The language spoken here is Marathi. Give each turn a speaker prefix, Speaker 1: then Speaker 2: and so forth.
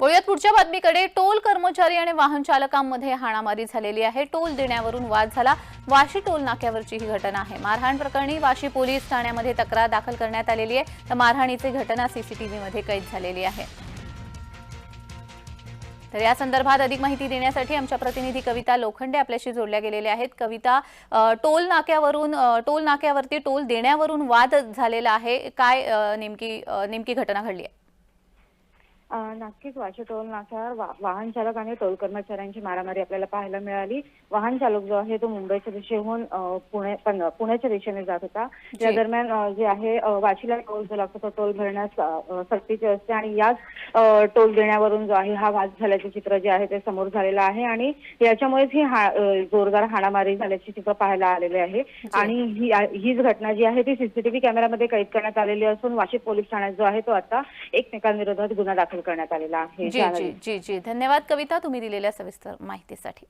Speaker 1: वळूयात पुढच्या बातमीकडे. टोल कर्मचारी आणि वाहन चालकांमध्ये हाणामारी झालेली आहे. टोल देण्यावरून वाद झाला. वाशी टोल नाक्यावरची ही घटना आहे. मारहाण प्रकरणी वाशी पोलीस ठाण्यामध्ये तक्रार दाखल करण्यात आलेली आहे. तर मारहाणीची घटना सीसीटीव्हीमध्ये कैद झालेली आहे. तर या संदर्भात अधिक माहिती देण्यासाठी आमच्या प्रतिनिधी कविता लोखंडे आपल्याशी जोडल्या गेलेल्या आहेत. कविता टोल नाक्यावरून टोल नाक्यावरती टोल देण्यावरून वाद झालेला आहे. काय नेमकी नेमकी घटना घडली आहे?
Speaker 2: नक्कीच वाशी टोल नाक्यावर वा- वाहन चालक आणि टोल कर्मचाऱ्यांची मारामारी आपल्याला पाहायला मिळाली. वाहन चालक जो आहे तो मुंबईच्या दिशेहून पुणे पण- पुण्याच्या दिशेने जात होता. या
Speaker 1: जी.
Speaker 2: दरम्यान जे आहे वाशीला टोल जो लागतो तो टोल भरण्यास सक्तीचे असते आणि याच टोल देण्यावरून जो आहे हा वाद झाल्याचे चित्र जे आहे ते समोर झालेलं आहे आणि याच्यामुळेच ही हा जोरदार हाणामारी झाल्याचे चित्र पाहायला आलेले आहे. आणि ही हीच घटना जी आहे ती सीसीटीव्ही कॅमेऱ्यामध्ये कैद करण्यात आलेली असून वाशी पोलीस ठाण्यात जो आहे तो आता एकमेकांविरोधात गुन्हा दाखल करण्यात आलेला आहे.
Speaker 1: जी जी जी जी. धन्यवाद कविता तुम्ही दिलेल्या सविस्तर माहितीसाठी.